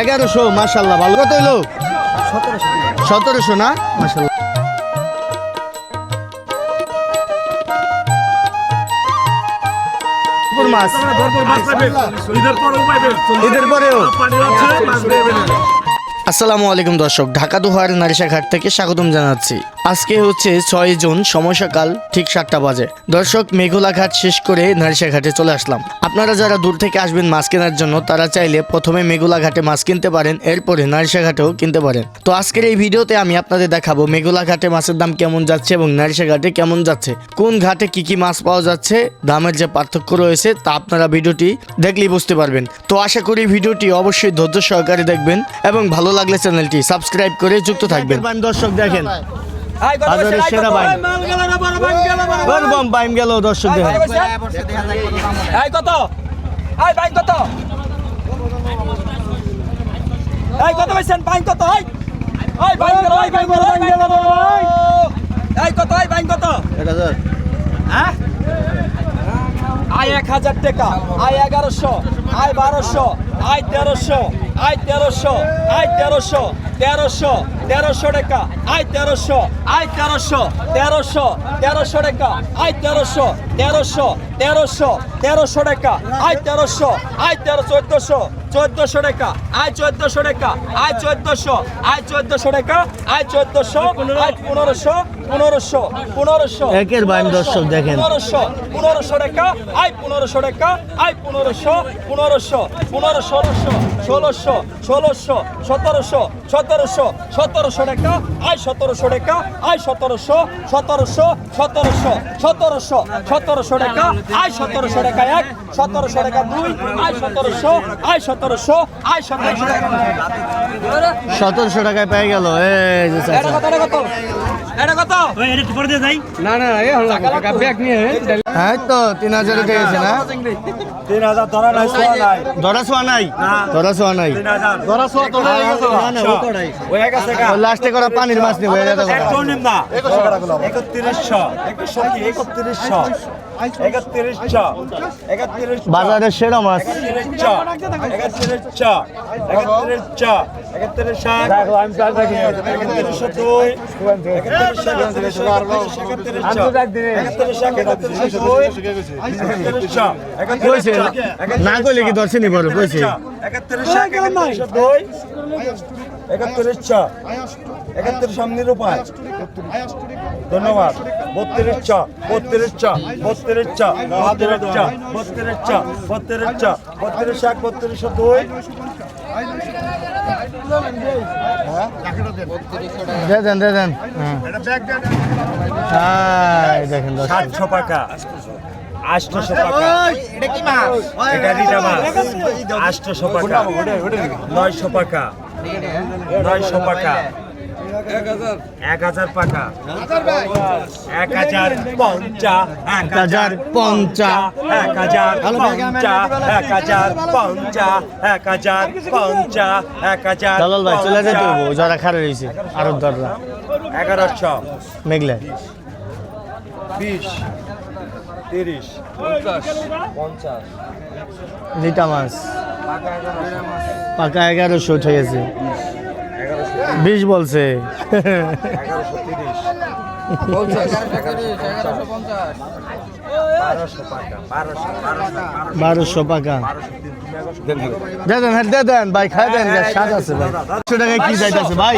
এগারোশো মাসাল্লাহ ভালো। কত হইল? সতেরোশো না? মাসাল্লাহ মাছ। ঈদের পরেও। আসসালামু আলাইকুম দর্শক ঢাকা দুহার নারিশাঘাট থেকে স্বাগতম জানাচ্ছি। আজকে হচ্ছে ছয় জুন সময়সকাল ঠিক সাতটা বাজে। দর্শক মেঘলা ঘাট শেষ করে নারিশাঘাটে চলে আসলাম। আপনারা যারা দূর থেকে আসবেন মাছ কেনার জন্য তারা চাইলে প্রথমে মেঘলা ঘাটে মাছ কিনতে পারেন এরপরে নারিশাঘাটেও কিনতে পারেন। তো আজকের এই ভিডিওতে আমি আপনাদের দেখাবো মেঘলা ঘাটে মাছের দাম কেমন যাচ্ছে এবং নারিশাঘাটে কেমন যাচ্ছে। কোন ঘাটে কি কি মাছ পাওয়া যাচ্ছে দামের যে পার্থক্য রয়েছে তা আপনারা ভিডিওটি দেখলেই বুঝতে পারবেন। তো আশা করি ভিডিওটি অবশ্যই ধৈর্য সহকারে দেখবেন এবং ভালো লাগলে চ্যানেলটি সাবস্ক্রাইব করে যুক্ত থাকবেন। দর্শক দেখেন। বাজারের সেরা বাইন বম বম বাইম গেল দর্শক দেখেন এই কত এই বাইন কত এই কত পাইছেন বাইন কত এই এই বাইন কত এই বাইন কত এই কত এই বাইন কত এক হাজার হ্যাঁ? আয় এক হাজার টাকা, আয় এগারোশো, আয় বারোশো, আয় তেরোশো আয় তেরোশো আয় তেরোশো তেরোশো তেরোশো টাকা, আয় তেরোশো আয় তেরোশো তেরোশো তেরোশো টাকা, আয় তেরোশো তেরোশো তেরোশো তেরোশো টাকা, আয় তেরোশো, আয় তেরো, চোদ্দশো চোদ্দশো টাকা, আয় চোদ্দশো টাকা, আয় চোদ্দশো আয় চোদ্দশো টাকা, আয় চোদ্দশো, আয় পনেরোশো পনেরোশো পনেরোশো একের বাইন দর্শক দেখেন। পনেরোশো পনেরোশো টাকা আয় পনেরোশো টাকা আয় পনেরোশো পনেরোশো পনেরো ষোলোশো ষোলোশো ষোলোশো সতেরোশো সতেরোশো সতেরোশো টাকা আয় সতেরোশো টাকা আয় সতেরোশো সতেরোশো সতেরোশো সতেরোশো সতেরোশো টাকা আয় সতেরোশো টাকা এক সতেরোশো টাকা দুই আয় সতেরোশো আয় সতেরোশো আয় সতেরোশো টাকা সতেরোশো টাকায় পেয়ে গেল। এই যে এটা না না হলো ব্যাগ নিয়ে হ্যাঁ তো গেছে না? ধরা নাই ধরা নাই। নাই? তো না, না, ও লাস্টে করা পানির মাছ নেব এটা তো একটু নিম না। একত্রিশশো। একশো কি? একত্রিশশো। একত্রিশশো একত্রিশ বাজারের সেরা মাছ। না। কইলে কি দর্শনই বড়? কইছে একত্রিশশো একত্রিশশো দুই। একত্রিশশো একত্রিশ নিরুপায় ধন্যবাদ। বত্রিশ চ বত্রিশ চ বত্রিশ চ বত্রিশ চ বত্রিশ চ বত্রিশ চ বত্রিশ এক বত্রিশ দুই হ্যাঁ। দেখেন সাতশো টাকা আটশোশো টাকা এটা রিটা মাছ। আটশোশো টাকা নয়শো টাকা নয়শো টাকা এক হাজার। টাকা এক হাজার পঞ্চা। এক হাজার পঞ্চা। এক হাজার পঞ্চা। এক হাজার পঞ্চা। এক হাজার পঞ্চা। এক হাজার দালাল ভাই চলে যেতে হইব যারা খারে রয়েছে আরব দররা এগারোশো। মেঘলে। বিশ। তিরিশ। পঞ্চাশ। লিটা মাছ। পাকা এগারোশো। উঠে গেছে বিশ বলছে। এগারোশো তিরিশ। বারোশো পাকা দেন হ্যাঁ দে দেন ভাই খাই দেন স্বাদ আছে ভাই একশো টাকায় কি যাইতেছে ভাই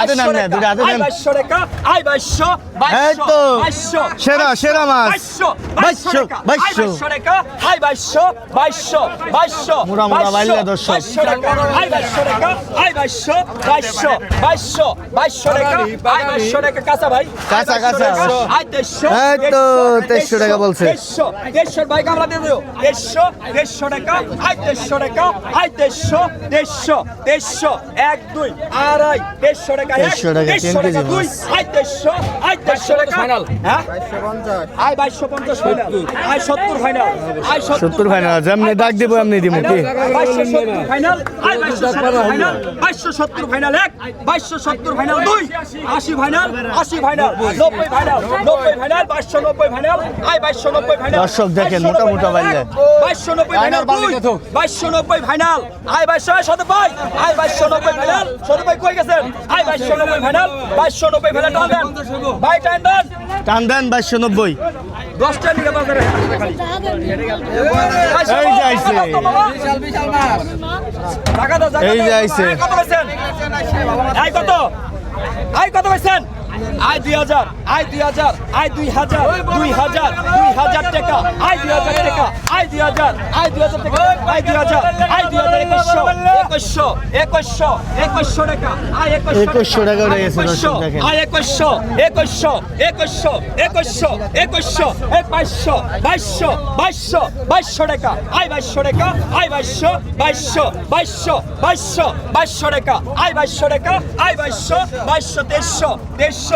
হাতে নেন না, দুটো হাতে নেন। এই তো। সেরা, সেরা মাছ। আয় বাইশশো বাইশশো বাইশশো মুড়া মুড়া বাইশশো, বাইলে দর্শক। বাইশশো টাকা আয় বাইশশো টাকা কাঁচা ভাই কাঁচা, কাঁচা। আয় দেড়শো এই তো, দেড়শো টাকা বলছে। দেড়শো বাইক আমরা দিয়ে দেবো। দেড়শো দেড়শো টাকা আয় দেড়শো টাকা আয় দেড়শো দেড়শো দেড়শো এক দুই আড়াই দেড়শো টাকা দেড়শো টাকা, দেড়শো টাকা দুই। আয় দেড়শো আয় দেড়শো টাকা। ফাইনাল হ্যাঁ? বাইশশো পঞ্চাশ। ফাইনাল আয় সত্তর ফাইনাল আয় সত্তর ভাই না যেমনি ডাক দিব এমনি দিব কি? বাইশশো সত্তর ফাইনাল আয় বাইশশো সত্তর ফাইনাল বাইশশো সত্তর ফাইনাল এক বাইশশো সত্তর ফাইনাল দুই আশি ফাইনাল আশি ফাইনাল নব্বই ফাইনাল নব্বই ফাইনাল বাইশশো নব্বই ফাইনাল। আয় বাইশশো নব্বই ফাইনাল। দর্শক দেখেন, মোটা মোটা বাইলে। বাইশশো নব্বই ফাইনাল বাইশশো নব্বই ফাইনাল। আয় বাইশশো শত ভাই আয় বাইশশো নব্বই ফাইনাল। শত ভাই কই গেছেন আয় বাইশশো নব্বই ফাইনাল। বাইশশো নব্বই ফাইনাল টান দেন। ভাই টান দেন। টান দেন বাইশশো নব্বই। দশটা নিকে বাজারে এই যে আইছে। টাকা দাও টাকা এই যে দাও। আইছে। আয় কত পাইছেন? আয় কত? আয় কত পাইছেন? আয় দুই হাজার আয় দুই হাজার আয় দুই হাজার দুই হাজার দুই হাজার টাকা আয় দুই হাজার টাকা আয় দুই হাজার আয় দুই হাজার টাকা আয় দুই হাজার আয় দুই হাজার একুশশো একুশশো একুশশো একুশশো টাকা আয় একুশশো 2100 টাকা একুশশো। আয় একুশশো একুশশো একুশশো একুশশো একুশশো এক বাইশশো বাইশশো বাইশশো বাইশশো টাকা আয় বাইশশো টাকা আয় বাইশশো বাইশশো বাইশশো বাইশশো বাইশশো টাকা আয় বাইশশো টাকা আয় বাইশশো বাইশশো তেইশশো তেইশশো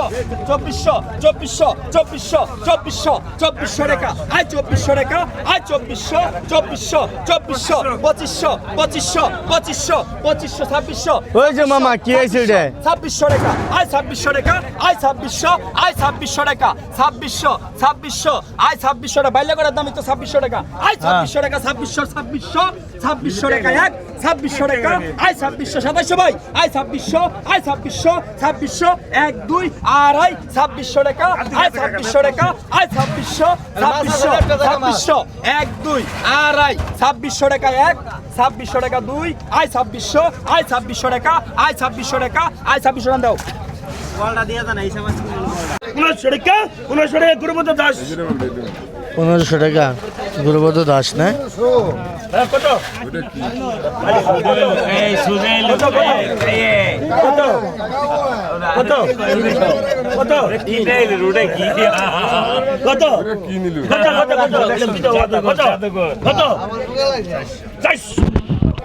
চব্বিশশো চব্বিশশো চব্বিশশো চব্বিশশো চব্বিশশো টাকা আয় চব্বিশশো টাকা আয় চব্বিশশো চব্বিশশো চব্বিশশো পঁচিশশো পঁচিশশো পঁচিশশো পঁচিশশো ছাব্বিশশো ওই যে মামা কি হয়েছে এটা ছাব্বিশশো টাকা আয় ছাব্বিশশো টাকা আয় ছাব্বিশশো আয় ছাব্বিশশো টাকা ছাব্বিশশো ছাব্বিশশো আয় ছাব্বিশশো টাকা বাইলে করার দামই তো ছাব্বিশশো টাকা আয় ছাব্বিশশো টাকা ছাব্বিশশো ছাব্বিশশো ছাব্বিশশো টাকা এক ছাব্বিশশো টাকা আয় ছাব্বিশশো সাতাইশো ভাই। আয় ছাব্বিশশো আয় ছাব্বিশশো ছাব্বিশশো এক দুই আড়াই ছাব্বিশশো টাকা আয় ছাব্বিশশো টাকা আয় ছাব্বিশশো ছাব্বিশশো ছাব্বিশশো এক দুই আড়াই ছাব্বিশশো টাকা এক ছাব্বিশশো টাকা দুই আয় ছাব্বিশশো আয় ছাব্বিশশো টাকা আয় ছাব্বিশশো টাকা আয় ছাব্বিশশো টাকা দাও। উনিশশো টাকা উনিশশো টাকা গুরুপদ দাস। পনেরোশো টাকা গুরুবধ দাস না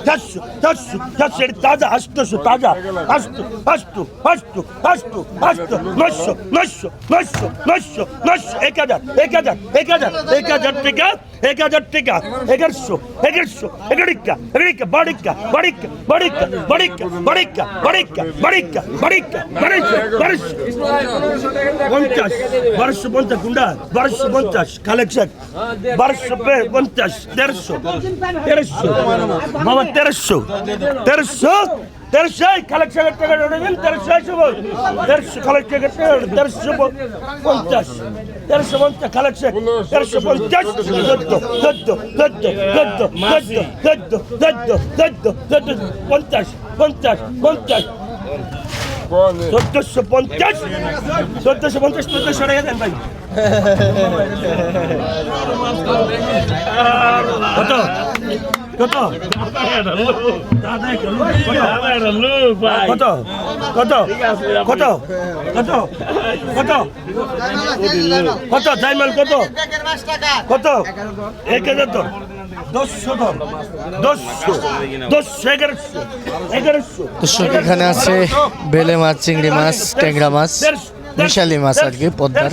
বেগুন দিয়ে দিলে সাথে তাজা আষ্টশো তাজা আষ্টু আষ্টু আষ্টু আষ্টু আষ্টু নশো নশো নশো নশো নশো এক হাজার এক হাজার এক হাজার এক হাজার টাকা এক হাজার টাকা এগারোশো এগারোশো এগারিকা এগারিকা বাড়িকা বাড়িকা বাড়িকা বাড়িকা বাড়িকা বাড়িকা বাড়িকা বাড়িকা বাড়িকা বাড়িশো পঞ্চাশ বারোশো পঞ্চাশ গুন্ডা বারোশো পঞ্চাশ কালেকশন বারোশো পঞ্চাশ তেরোশো তেরোশো বাবা তেরোশো। তেরোশো? তেরোশো? কালেকশন টাকা দেবেন তেরোশো আসব তেরোশো কালেকশন তেরোশো পঞ্চাশ। তেরোশো পঞ্চাশ কালেকশন তেরোশো পঞ্চাশ চোদ্দ চোদ্দ চোদ্দ চোদ্দ চোদ্দ চোদ্দ চোদ্দ চোদ্দ, পঞ্চাশ পঞ্চাশ পঞ্চাশ। চোদ্দশো পঞ্চাশ চোদ্দশো পঞ্চাশ, চোদ্দশো টাকা দেন ভাই। কত? কত? কত? কত? কত? কত? কত? কত? জাইমাল কত? কত? এক হাজার দর্শক এখানে আছে বেলে মাছ চিংড়ি মাছ ট্যাংরা মাছ মিশালি মাছ আর কি পদ্মার।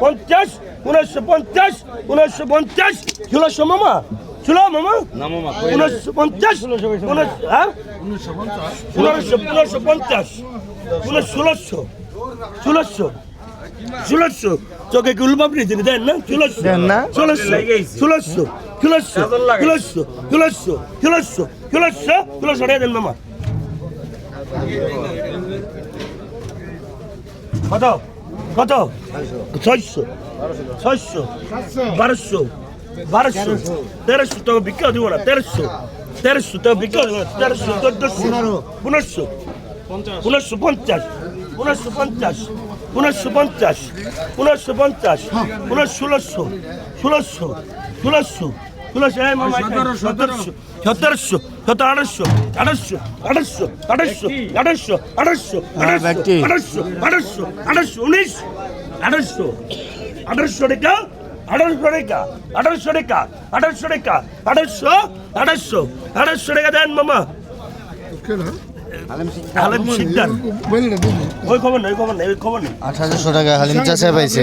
পঞ্চাশ উনিশশো পঞ্চাশ উনিশশো পঞ্চাশ ষোলোশো মামা ষোলো মামা উনিশশো পঞ্চাশ উনিশশো হ্যাঁ উনিশশো উনিশশো পঞ্চাশ উনিশ ষোলোশো ষোলোশো ষোলোশো চোখে কি উলবাবরি তিনি দেন না ষোলোশো দেন না? ষোলোশো ষোলোশো ষোলোশো ষোলোশো ষোলোশো ষোলোশো ষোলোশো ষোলোশো টাকা দেন মামা কত কত? ছয়শো। ছয়শো। বারোশো। বারোশো। তেরোশো তো বিক্রি দিব না তেরোশো। তেরোশো তো বিক্রি দিব না তেরোশো চোদ্দশো। পনেরোশো। পনেরোশো পঞ্চাশ। পনেরোশো পঞ্চাশ। উনিশশো পঞ্চাশ। উনিশশো পঞ্চাশ। উনিশ ষোলোশো। ষোলোশো। ষোলোশো। ষোলোশো। এই সতেরোশো। সতেরোশো। আঠারোশো আঠারোশো আঠারোশো আঠারোশো আঠারোশো হ্যাঁ, ব্যক্তি। আঠারোশো আঠারোশো আঠারোশো উনিশ আঠারোশো আঠারোশো টাকা আঠারোশো টাকা আঠারোশো টাকা আঠারোশো টাকা আঠারোশো আঠারোশো আঠারোশো টাকা দেন মামা আঠারোশো টাকা হালিম চাষে পাইছে।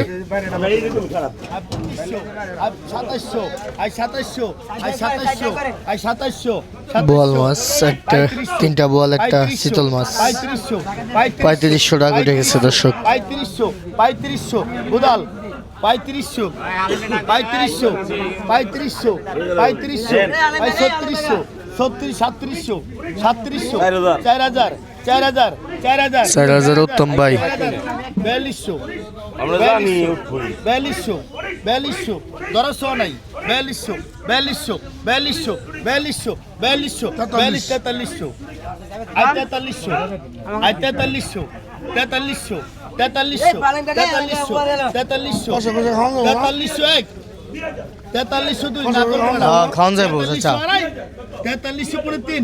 বোয়াল মাছ একটা তিনটা বোয়াল একটা শীতল মাছ। পঁয়ত্রিশশো পঁয়ত্রিশশো। টাকা উঠে গেছে দর্শক। পঁয়ত্রিশশো পঁয়ত্রিশশো বুদাল পঁয়ত্রিশশো পঁয়ত্রিশশো পঁয়ত্রিশশো পঁয়ত্রিশশো ছত্রিশশো। ছত্রিশ সাতত্রিশশো সাতত্রিশশো চার হাজার। চার হাজার চার হাজার চার হাজার উত্তম ভাই। বিয়াল্লিশশো আমরা জানি উঠবই বিয়াল্লিশশো বিয়াল্লিশশো দরশো নাই বিয়াল্লিশশো বিয়াল্লিশশো বিয়াল্লিশশো বিয়াল্লিশশো বিয়াল্লিশশো বিয়াল্লিশ তেতাল্লিশশো আই তেতাল্লিশশো আই তেতাল্লিশশো তেতাল্লিশশো তেতাল্লিশশো তেতাল্লিশশো তেতাল্লিশশো তেতাল্লিশশো এক তেতাল্লিশশো দুই। হ্যাঁ, খাওয়ান যাব, তেতাল্লিশশো তিন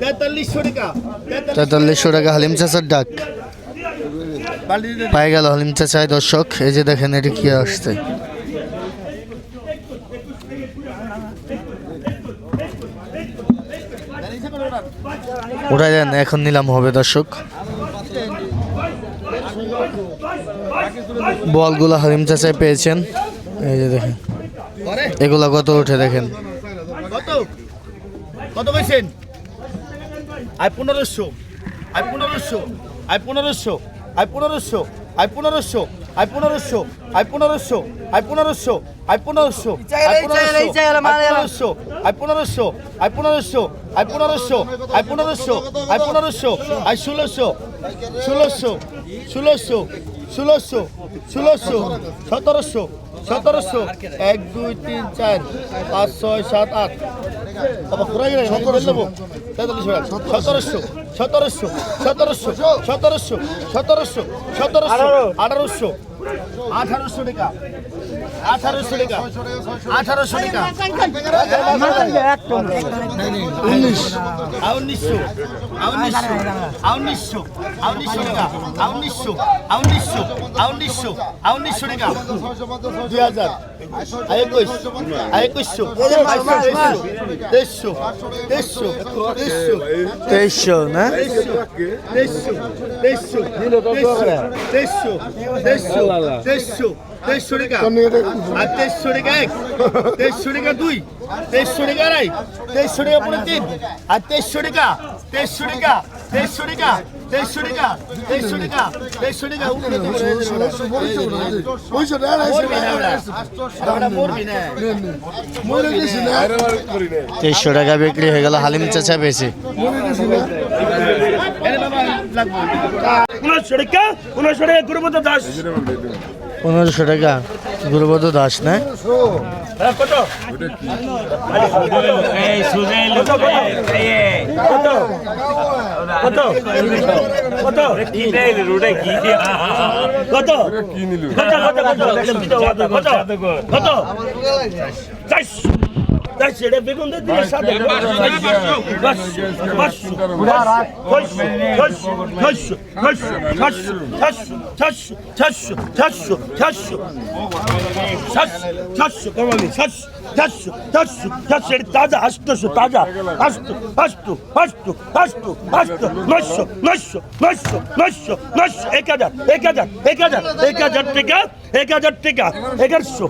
তেতাল্লিশশো টাকা তেতাল্লিশশো টাকা হালিম চাষের ডাক। পাই গেল হালিম চাচায় দর্শক এই যে দেখেন এটি কি আসছে। ওটা দেন এখন নিলাম হবে দর্শক। বলগুলো হালিম চাচায় পেয়েছেন। এই যে দেখেন। এগুলা কত উঠে দেখেন। কত? কত কইছেন? আই পনেরোশো। আই পনেরোশো। আই পনেরোশো। আই পনেরোশো। আই পনেরোশো। আই পনেরোশো আই পনেরোশো আই পনেরোশো আই পনেরোশো আই পনেরোশো আই পনেরোশো আই পনেরোশো আই পনেরোশো আই পনেরোশো আই পনেরোশো আই ষোলোশো ষোলোশো ষোলোশো ষোলোশো ষোলোশো সতেরোশো সতেরোশো এক দুই তিন চার পাঁচ ছয় সাত আট। বাবা ঘুরে গেলে সতেরোশো। সতেরোশো সতেরোশো সতেরোশো সতেরোশো সতেরোশো সতেরোশো আঠারোশো আঠারোশো টাকা। আঠারোশো টাকা আঠারোশো টাকা। উনিশশো। উনিশশো উনিশশো উনিশশো টাকা উনিশশো উনিশশো উনিশশো উনিশশো টাকা। দুই হাজার একুশ একুশশো তেইশশো তেইশশো তেইশশো তেইশশো না? তেইশশো তেইশশো তেইশশো তেইশশো তেইশশো তেইশশো টাকা। আর তেইশশো টাকা এক তেইশশো টাকা দুই তেইশশো টাকা আড়াই তেইশশো টাকা পরে তিন আর তেইশশো টাকা তেইশশো টাকা তেইশশো টাকা তেইশশো টাকা তেইশশো টাকা তেইশশো টাকা উঠে মরবি না ওরা। ওরা মরবি না তেইশশো টাকা বিক্রি হয়ে গেল হালিম চাচা টাকা টাকা গুরুপদ দাস। পনেরোশো টাকা গুরুবধ দাস না? হ্যাঁ, কত কত কত কত কত কত কত কত চাইশ চাইশ এটা বেগুন দিয়ে দিলে সাথে পাঁচশো পাঁচশো ছয়শো ছয়শো ছয়শো ছয়শো ছয়শো ছয়শো সাতশো কমাবি সাতশো সাতশো সাতশো সাতশো এটা তাজা আষ্টশো তাজা আষ্ট আষ্ট আষ্ট আষ্ট আষ্ট নয়শো নয়শো নয়শো নয়শো নয়শো এক হাজার এক হাজার এক হাজার এক হাজার টাকা এক হাজার টাকা এগারোশো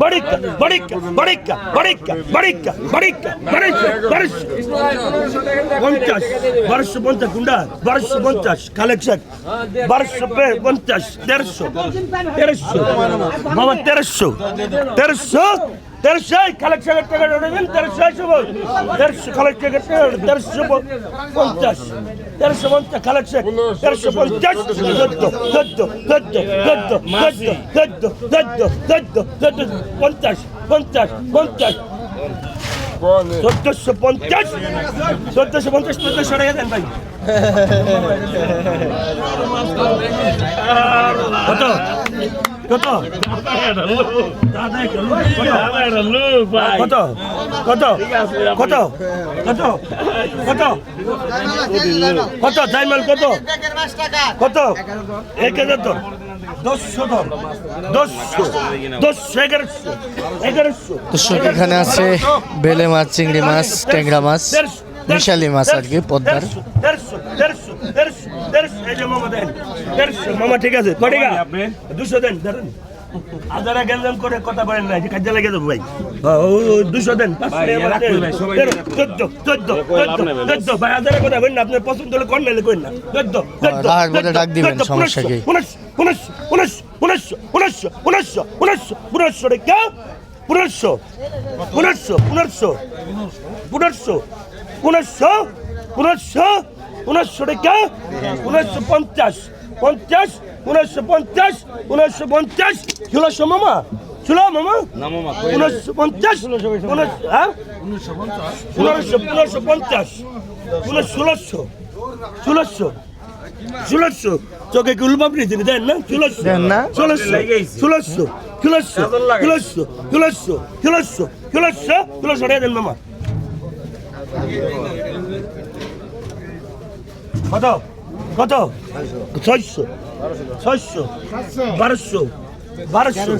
बड़िक बढ़िक्का बढ़िक्का बडिक बडिक बडिक वर्ष वर्ष पंचाश वर्ष पंचाश गुंडा वर्ष पंचाश कलेक्शन वर्ष पे पंचाश तेरह सौ तेरह सौ बाबा তেরোশো কালেকশন টাকা দেবেন তেরোশো সব তেরোশো কালেকশন তেরোশো পঞ্চাশ। তেরোশো পঞ্চাশ কালেকশন, তেরোশো পঞ্চাশ চোদ্দ চোদ্দ চোদ্দ চোদ্দ চোদ্দ চোদ্দ চোদ্দ চোদ্দ, পঞ্চাশ পঞ্চাশ পঞ্চাশ। চোদ্দশো পঞ্চাশ চোদ্দশো পঞ্চাশ, চোদ্দশো টাকা দেন ভাই। কত? কত? কত? কত? কত? কত? কত? কত? জাইমাল কত? কত? এক হাজার তো দর্শক এখানে আছে বেলে মাছ চিংড়ি মাছ ট্যাংরা মাছ। বিশালী মাছ আর কি পদ্মার মামা ঠিক আছে কটিকা দুশো দেন ধরেন আদারা গেঞ্জাম করে কথা বলেন না কাজে লেগে যাব ভাই দুশো দেন চোদ্দ চোদ্দ চোদ্দ ভাই আদারা কথা বলেন না আপনার পছন্দ হলে কর নাইলে করেন না চোদ্দ পুনর্শ পুনর্শ পুনর্শ পুনর্শ পুনর্শ পুনর্শো পুনর্শো পুনর্শো রেখা উনিশশো পঞ্চাশ পঞ্চাশ উনিশশো পঞ্চাশ উনিশশো পঞ্চাশ। ষোলোশো মামা? ষোলো মামা? উনিশশো পঞ্চাশ উনিশশো হ্যাঁ? পনেরোশো পনেরোশো পঞ্চাশ ষোলোশো ষোলোশো ষোলোশো। চোখে কি উলবাবরি তিনি? দেন না? ষোলোশো? ষোলোশো ষোলোশো ষোলোশো ষোলোশো ষোলোশো ষোলোশো ষোলোশো ষোলোশো। টাকা দেন মামা। কত? কত? ছয়শো। ছয়শো। বারোশো। বারোশো।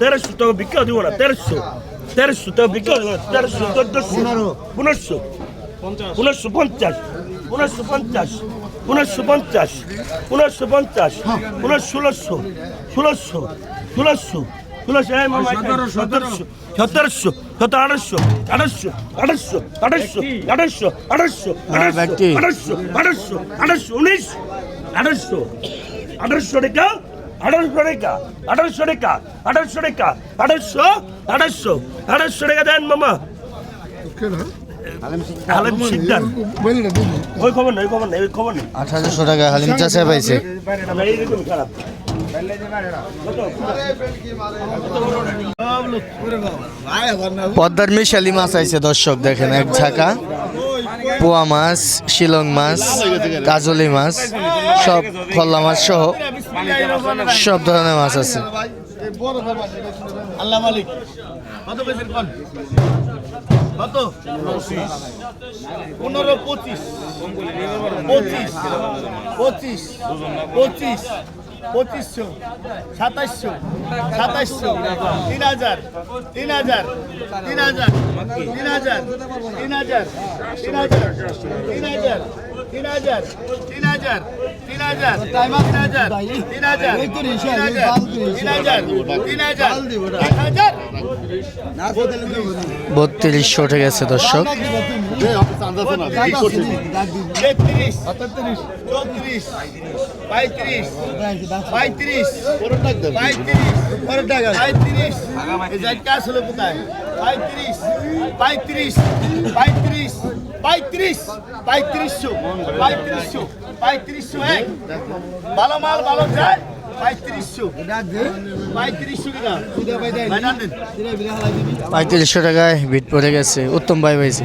তেরোশো তো বিক্রি দিব না তেরোশো। তেরোশো তো বিক্রি দিব না তেরোশো চোদ্দশো পনেরোশো। পনেরোশো পঞ্চাশ। পনেরোশো পঞ্চাশ। পনেরোশো পঞ্চাশ। পনেরোশো পঞ্চাশ। পনেরো ষোলোশো। ষোলোশো। ষোলোশো। ষোলোশো। সতেরোশো। সতেরোশো। আঠাশশো আঠাশশো আঠাশশো আঠাশশো আঠাশশো হ্যাঁ, ব্যক্তি। আঠাশশো আঠাশশো আঠাশশো উনিশ আঠাশশো আঠাশশো টাকা আঠাশশো টাকা আঠাশশো টাকা আঠাশশো টাকা আঠাশশো টাকা দেন মামা আলেম সিকদার ওই খবর নেই খবর নেই ওই খবর নেই। আঠারোশো টাকা হালিম চাষে পাইছে। পদ্মার মিশালি মাছ আইছে দর্শক দেখেন এক ঝাঁকা। পোয়া মাছ শিলং মাছ কাজলি মাছ সব খল্লা মাছ সহ সব ধরনের মাছ আছে। আল্লাহ মালিক। কত পেয়েছেন কন? কত? পনেরো, পঁচিশ। পঁচিশ। পঁচিশ। পঁচিশ। পঁচিশশো। সাতাইশশো সাতাইশশো তিন হাজার। তিন হাজার। তিন হাজার। তিন হাজার। তিন হাজার। তিন হাজার। তিন হাজার। তিন হাজার। তিন হাজার। তিন হাজার। তিন হাজার। তিন হাজার। তিন হাজার। তিন হাজার। হাজার। বত্রিশশো উঠে গেছে দর্শক। তেত্রিশ। চৌত্রিশ। পঁয়ত্রিশ। পঁয়ত্রিশ। পঁয়ত্রিশ। পঁয়ত্রিশ। পঁয়ত্রিশ। পঁয়ত্রিশ। পঁয়ত্রিশ। পঁয়ত্রিশ পঁয়ত্রিশশো পঁয়ত্রিশশো পঁয়ত্রিশশো এক। ভালো মাল ভালো যায় পঁয়ত্রিশশো। টাকায় ভিট পড়ে গেছে। উত্তম ভাই ভাইছে